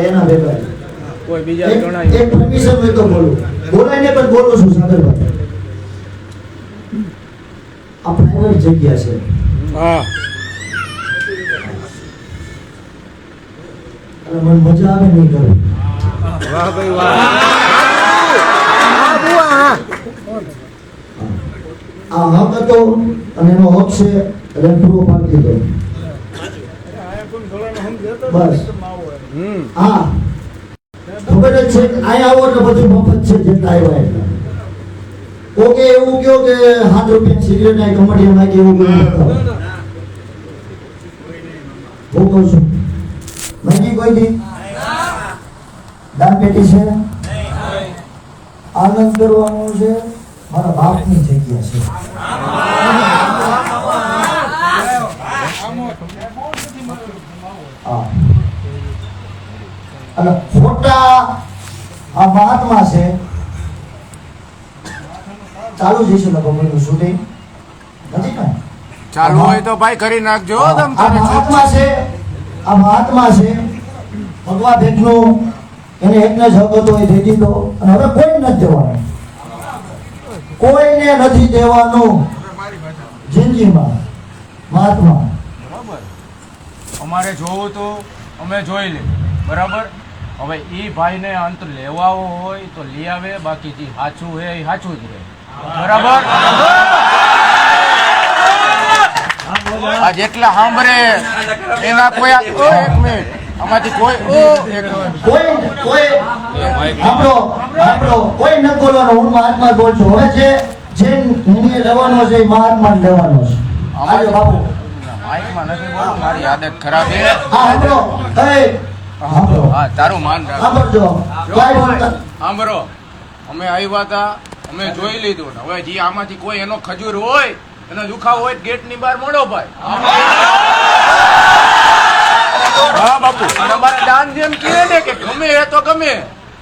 એના ભેગા કોઈ બીજા ગણાય એક પરમિશન હોય તો બોલું. બોલાય ને પણ બોલું છું સાગરભાઈ આ પ્રાઇવેટ જગ્યા છે. હા. અને મને મજા આવે નહીં કરું વાહ ભાઈ વાહ. હા, બુઆ, હા. આ હક હતો અને એનો હક છે એટલે પૂરો પાડી દીધો બસ. હા. ખબર જ છે કે આવો એટલે બધું મફત છે જેટલા આવ્યા એટલા. ઓકે એવું કયો કે સાત રૂપિયા સિગરેટ ના કમડિયા માંગી એવું હું કહું છું. માંગી કોઈ નહીં? દાન પેટી છે? આનંદ કરવાનો છે? મારા બાપની જગ્યા છે. અને ખોટા આ મહાત્મા છે. ચાલુ જ છે લગભગ શૂટિંગ નથી ને ચાલુ હોય તો ભાઈ કરી નાખજો આ તમ આ મહાત્મા છે આ મહાત્મા છે. ભગવાન ભેટનું એને એકને જ હક હતો એ દઈ દીધો અને હવે કોઈ નથી જવાનું કોઈને નથી દેવાનું. જિંદગીમાં મહાત્મા. બરાબર. અમારે જોવું તો અમે જોઈ લે. બરાબર? હવે એ ભાઈને અંત લેવાવો હોય તો લઈ આવે બાકી જે સાચું હે એ સાચું જ રહે. બરાબર? આ જેટલા સાંભળે એના કોઈ એક મિનિટ. આમાંથી કોઈ. કોઈ કોઈ આપણો આપણો કોઈ ન બોલવાનો હું મહાત્મા બોલ છું. હવે જે જે નિર્ણય લેવાનો છે એ મહાત્મા લેવાનો છે. આજે બાપુ. માઇકમાં નથી બોલવું મારી આદત ખરાબ છે. હા આપણો હા તારું માન સાંભળો. અમે આવ્યા હતા અમે જોઈ લીધું ને. હવે જે આમાંથી કોઈ એનો ખજૂર હોય એનો દુખાવો હોય ગેટની બહાર મોડો ભાઈ. હા બાપુ. અને અમારે દાન જેમ કહે ને કે ગમે એ તો ગમે.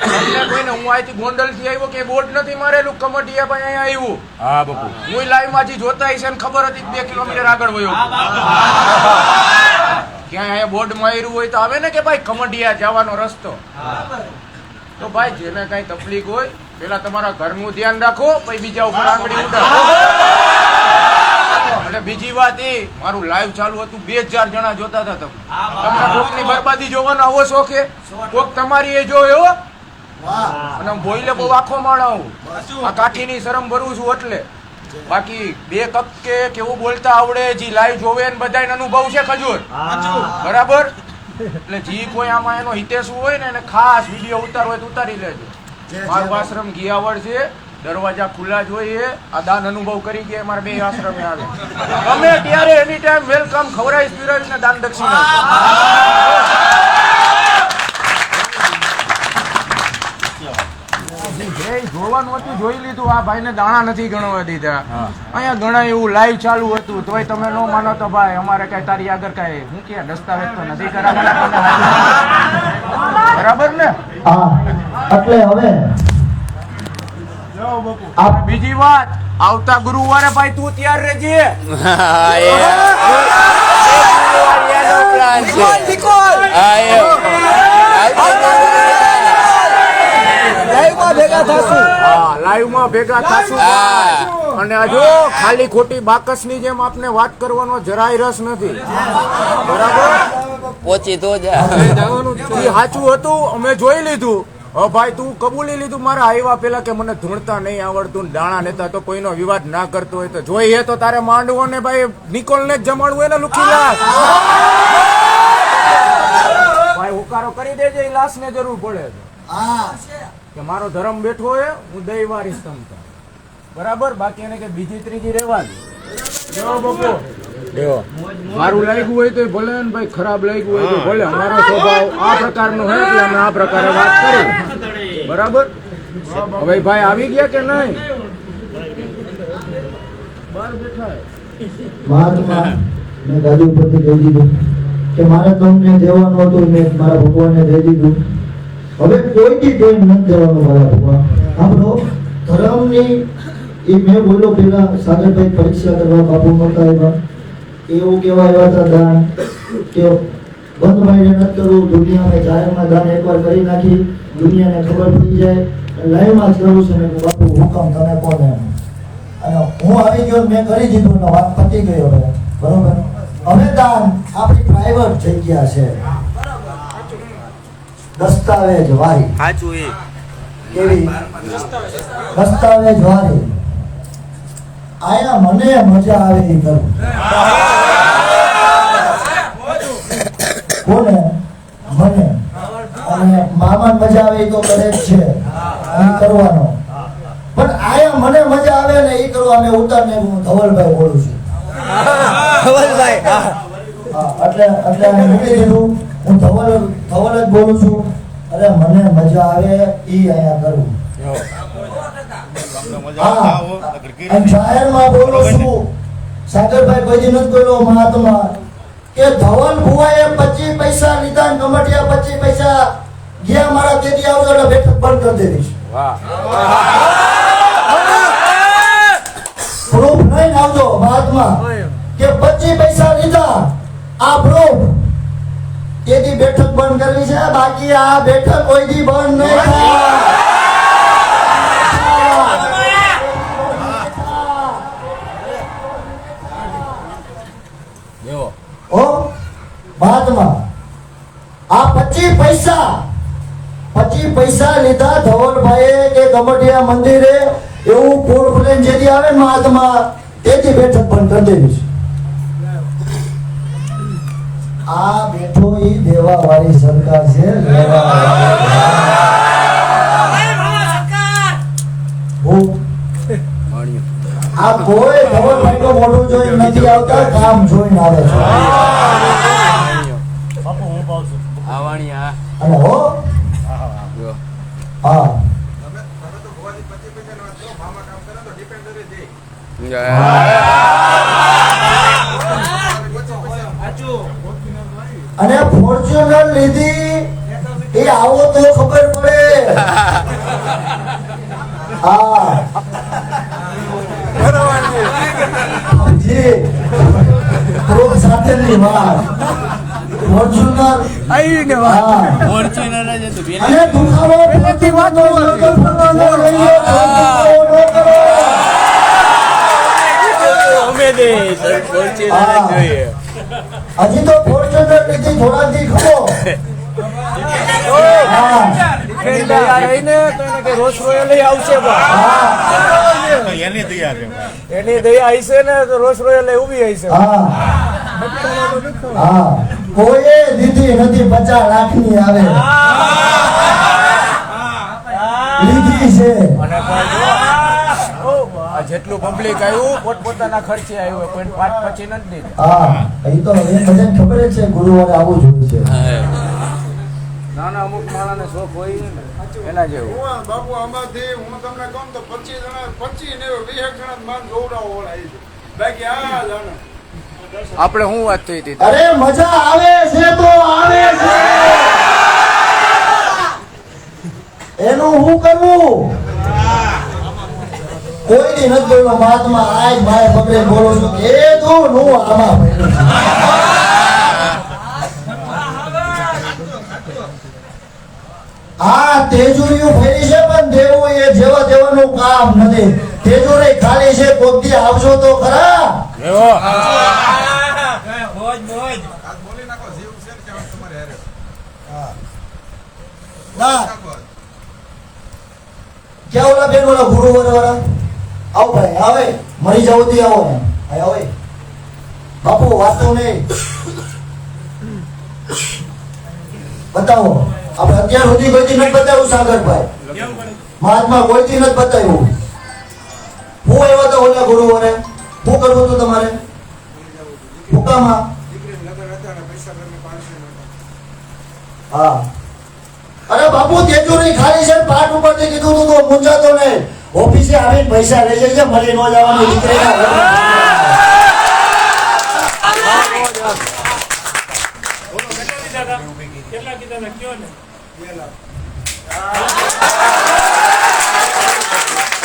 તમને કોઈને હું અહીંથી ગોંડલથી આવ્યો કે બોર્ડ નથી મારેલું કમટિયા ભાઈ અહીંયા આવ્યું. હા બાપુ. હું લાઈવમાંથી જોતા હશે ને ખબર હતી બે કિલોમીટર આગળ વયો ક્યાંય અહીંયા બોર્ડ માર્યું હોય તો આવે ને કે ભાઈ કમડિયા જવાનો રસ્તો? તો ભાઈ જેને કઈ તકલીફ હોય પેલા તમારા ઘરનું ધ્યાન રાખો પછી બીજા ઉપર આંગળી ઉડાડો અને બીજી વાત એ મારું લાઈવ ચાલુ હતું બે હજાર જણા જોતા હતા તમે. તમને કોકની બરબાદી જોવાનો આવો શોખ કોક તમારી એ જોયો. અને બોઈલે બહુ આખો માણાવું આ કાઠીની શરમ ભરું છું એટલે. બાકી બે કપ કે કેવું બોલતા આવડે જે લાઈવ જોવે ને બધાને અનુભવ છે ખજૂર. બરાબર? એટલે જી કોઈ આમાં એનો હિતેશ હોય ને એને ખાસ વીડિયો ઉતારવો હોય તો ઉતારી લેજો. મારું આશ્રમ ગિયાવડ છે દરવાજા ખુલ્લા જોઈએ આ દાન અનુભવ કરી ગયા મારા બે આશ્રમે આવે. ગમે ત્યારે એની ટાઈમ વેલકમ ખવડાવીશ ને દાન દક્ષિણા જે જોવાનું હતું જોઈ લીધું આ ભાઈને દાણા નથી ગણવા દીધા. અહીંયા ઘણા એવું લાઈવ ચાલુ હતું તોય તમે ન માનો તો ભાઈ અમારે કઈ તારી આગળ કઈ હું કે દસ્તાવેજ તો નથી કરાવવાના? બરાબર ને? એટલે હવે બીજી વાત આવતા ગુરુવારે ભાઈ તું તૈયાર રહેજે. લાઈવમાં ભેગા થશું અને હજુ ખાલી ખોટી બાકસની જેમ આપને વાત કરવાનો જરાય રસ નથી. બરાબર? પહોંચી તો જવાનું સાચું હતું અમે જોઈ લીધું. હવે ભાઈ તું કબૂલી લીધું? મારા આવ્યા પેલા કે મને ધૂણતા નહીં આવડતું ને દાણા નેતા તો કોઈનો વિવાદ ના કરતો હોય તો જોઈએ તો તારે માંડવો ને ભાઈ નિકોલ ને જ જમાડવું એને લુખી લાશ. ભાઈ હુકારો કરી દેજે એ લાશ ને જરૂર પડે. હા. કે મારો ધર્મ બેઠો હોય હું દઈ વારીશ તમતા બરાબર? બાકી એને કે બીજી ત્રીજી રહેવાની. બપો. મારું લાગ્યું હોય તો ભલે ને ભાઈ ખરાબ લાગ્યું હોય તો ભલે. અમારો સ્વભાવ આ પ્રકારનો હોય એટલે અમે આ પ્રકારે વાત કરી. બરાબર? હવે ભાઈ આવી ગયા કે નહીં? મેં ગાદી ઉપરથી કહી દીધું કે મારે તમને દેવાનું હતું મેં મારા ભગવાનને દઈ દીધું. હવે કોઈ દી કોઈ નથી દેવાનું મારા ભગવાન. આપણો ધર્મની, એ મેં બોલ્યો પેલા સાગરભાઈ પરીક્ષા કરવા બાપુ મળતા આવ્યા. એવું કેવા આવ્યા હતા, દાન. કે બંધ માઇન્ડે નથી કરવું દુનિયામાં જાહેરમાં દાન એકવાર કરી નાખી, દુનિયાને ખબર પડી જાય લાઈવમાં જ કરવું છું, મેં બાપુ, હુકમ તમે કોને અને હું આવી ગયો, મેં કરી દીધું ને વાત પતી ગયો બરોબર? હવે દાન આપણી પ્રાઇવેટ જગ્યા છે. દસ્તાવેજ વારી સાચું એ. કેવી? દસ્તાવેજ વારી આયા મને મજા આવે એ કરું. કોને મને. અને મામા મજા આવે એ તો કરે જ છે. એ કરવાનો. પણ આયા મને મજા આવે ને એ કરવા મેં ઉતારને હું ધવલભાઈ બોલું છું. ધવલભાઈ એટલે એટલે મૂકી દીધું. હું ધવલ ધવલ જ બોલું છું. અરે મને મજા આવે એ અહીંયા કરું. જાહેરમાં બોલું છું. સાગરભાઈ કોઈ નથી બોલ્યો મહાત્મા કે ધવલ ભુવાએ પચીસ પૈસા લીધા ને પચીસ પૈસા ગયા મારા તેથી આવજો એટલે બેઠક બંધ કરી દેવી છે પ્રૂફ લઈને આવજો મહાત્મા કે પચીસ પૈસા લીધા આ પ્રૂફ બંધ કરવી છે. બાકી આ બેઠક કોઈ દી બંધ નહીં થાય. ઓ મહાત્મા આ પચીસ પૈસા પચીસ પૈસા લીધા ધવલભાઈએ કે ગમડિયા મંદિરે એવું પોળ પ્લેન જેથી આવે મહાત્મા તેથી બેઠક બંધ કરી દેવી છે. આ બેઠો ઈ દેવા વાળી સરકાર છે આ કોઈ ધવલભાઈ નું મોઢું જોઈ નથી આવતા કામ જોઈને આવે છે. પ્રૂફ વાત. ફોર્ચ્યુનર. જ હતું પેલા અને દુખાવો વાત ન કરો. અમે દે ફોર્ચ્યુનર જોઈએ. હજી તો ફોર્ચ્યુનર લીધી થોડા દી ખવો એની દયા છે. હશે ને તો રોજ રોયલ ઊભી હા. હા કોઈએ લીધી નથી પચાસ લાખની આવે. લીધી છે. જેટલું પબ્લિક આવ્યું પોતપોતાના ખર્ચે આવ્યું હોય, પાંચ પછી નથી દીધા. હા એ તો હવે બધાને ખબર છે ગુરુવારે આવું જોઈએ છે. નાના અમુક માણસને શોખ હોય ને એના જેવું. હું બાપુ આમાંથી હું તમને કહું તો પચીસ જણા પચીસ ને વીસ જણા માન જોવડાવો વાળા છે. બાકી આ જાણે આપણે શું વાત થઈ હતી? અરે મજા આવે છે તો આવે છે. એનું હું કરવું? કોઈ ની નથી બોલ્યો મહાત્મા આજ મારે પકડે બોલો છું એ તું નું આમાં આ તેજુરીઓ ફેરી છે પણ દેવું એ જેવા દેવાનું કામ નથી. તેજુરી ખાલી છે કોકથી આવશો તો ખરા એવો આ બોલી નાખો જીવ છે ને કેવા તમારે હારે ના. બેન ઓલા ગુરુ વાળા? આવો ભાઈ, આવે. મરી જાવ તો આવો. ને ભાઈ, આવે. બાપુ વાતો નહીં. બતાવો. આપણે અત્યાર સુધી કોઈથી નથી બતાવ્યું, સાગરભાઈ? મહાત્મા કોઈથી નથી બતાવ્યું? હું આવ્યા તો ઓલા ગુરુવારે શું કરવું હતું તમારે? હુકામાં. હા. અરે બાપુ તેજુરી ખાલી છે પાઠ ઉપરથી કીધું તું તો મૂંઝાતો નહીં ઓફિસે આવીને પૈસા લઈ જશે મળી ન જવાનું.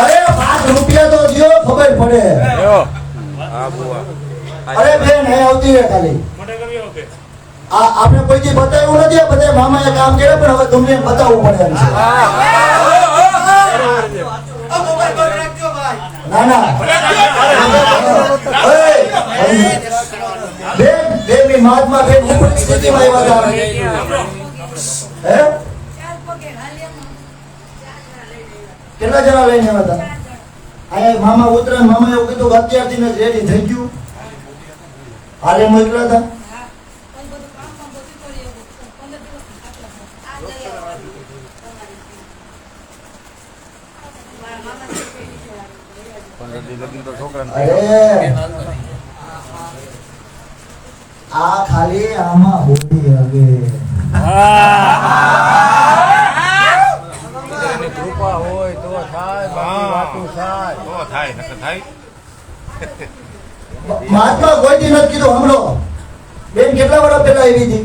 અરે પાંચ રૂપિયા તો દિયો ખબર પડે. અરે બેન હે આવતી રે ખાલી. આ આપણે કોઈ દી બતાવ્યું નથી બધા મામાએ કામ કર્યા પણ હવે તમને બતાવવું પડે એમ છે. ના ના. બેન બેન મહાત્મા બેન ઉપરી સ્થિતિમાં આવ્યા હતા. હે? કેટલા જણા લઈને આવ્યા હતા? આ મામા ઉતરે મામા એવું કીધું કે અત્યારથી રેડી થઈ ગયું. હાલે મોકલ્યા હતા. અરે! આ ખાલી આમાં હોડી હગે. કૃપા હોય તો થાય બાકી વાતું થાય. તો થાય નકર થાય. મહાત્મા કોઈ દી નથી કીધું હમણો. બેન કેટલા વર્ષ પહેલા આવી હતી?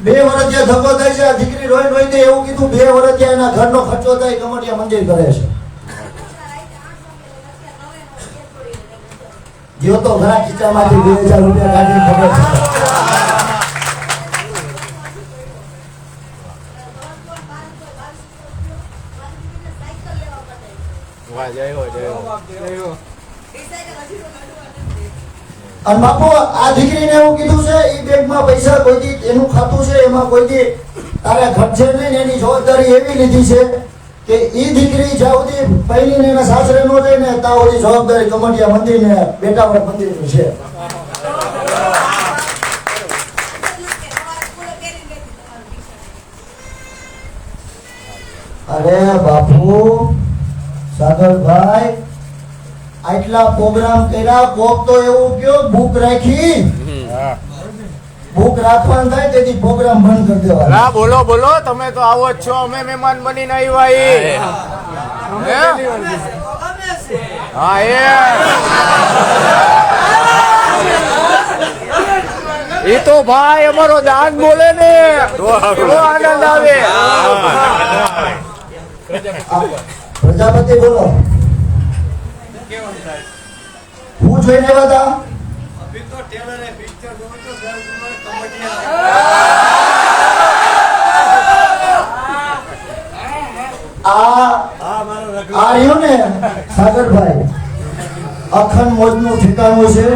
બે વર્ષ ત્યાં ધક્કો થાય છે આ દીકરી રોઈ રોઈ દે એવું કીધું બે વર્ષ ત્યાં એના ઘરનો ખર્ચો થાય કમટિયા મંદિર કરે છે. જો તો ઘણા ખીચામાંથી બે હજાર રૂપિયા કાઢી ખબર અને બાપુ આ દીકરીને એવું કીધું છે એ બેંકમાં પૈસા કોઈ એનું ખાતું છે એમાં કોઈ તારે ઘટશે નહીં એની જવાબદારી એવી લીધી છે. કે એ દીકરી જ્યાં સુધી પહેલીને એના સાસરે નો રહે ને, ત્યાં સુધી જવાબદારી કમટિયા મંદિર ને બેટાવળ મંદિર છે. અરે બાપુ, સાગરભાઈ, આટલા પ્રોગ્રામ કર્યા, કોક તો એવું કયો બુક રાખી. બુક રાખવાનું થાય તેથી પ્રોગ્રામ બંધ કરી દેવાનો. ના બોલો બોલો તમે તો આવો જ છો. અમે મહેમાન બનીને આવ્યા. હા એ. એ. તો ભાઈ અમારો દાન બોલે ને. તો આનંદ આવે. પ્રજાપતિ બોલો. હું જોઈને આવ્યા હતા આ રહ્યું ને સાગરભાઈ છે.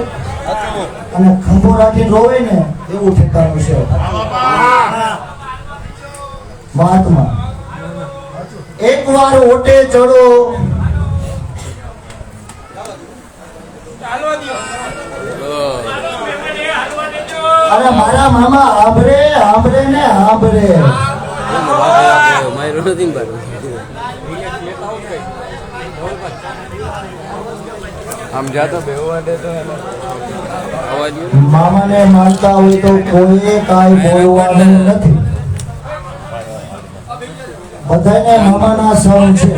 અને ખંભો રાખીને રોવે ને એવું ઠેકાણું છે. મહાત્મા એક વાર ઓટે ચડો. અરે મારા મામા આભરે આભરે ને આભરે મામાને માનતા હોય તો કોઈએ કાંઈ બોલવાનું નથી. બધાને મામાના સૌ છે.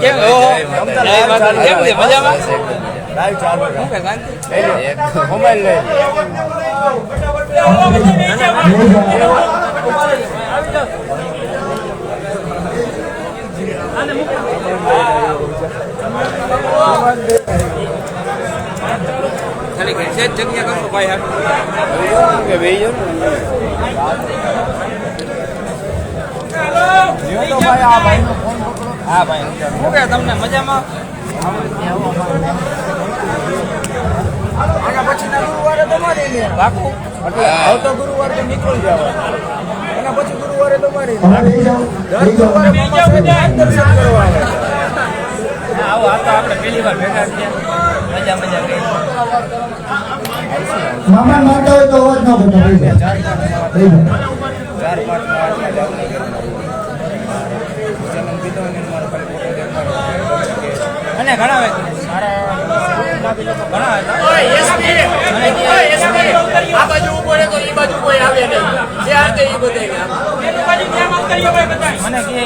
કેમ કેમ છે મજામાં મોબાઈલ લઈ ખાલી ઘર છે. જ જગ્યા કરો ભાઈ હા ભાઈ શું કે તમને મજામાં? આના પછીના ગુરુવારે તમારે ને. પાકું એટલે આવતો ગુરુવારે તો નીકળી જવા એના પછી ગુરુવારે તમારે બેસી જાઓ. દર્શન કરવા આવે. આવો આ તો આપણે પહેલી વાર ભેગા થયા. મજા મજા કરી. મામા માનતા હોય તો અવાજ ન કરતા. ચાર પાંચ અને ઘણા ઘણા આ બાજુ ઊભો રહે તો એ બાજુ કોઈ આવે નહીં. જે હાથે એ બધા મને કે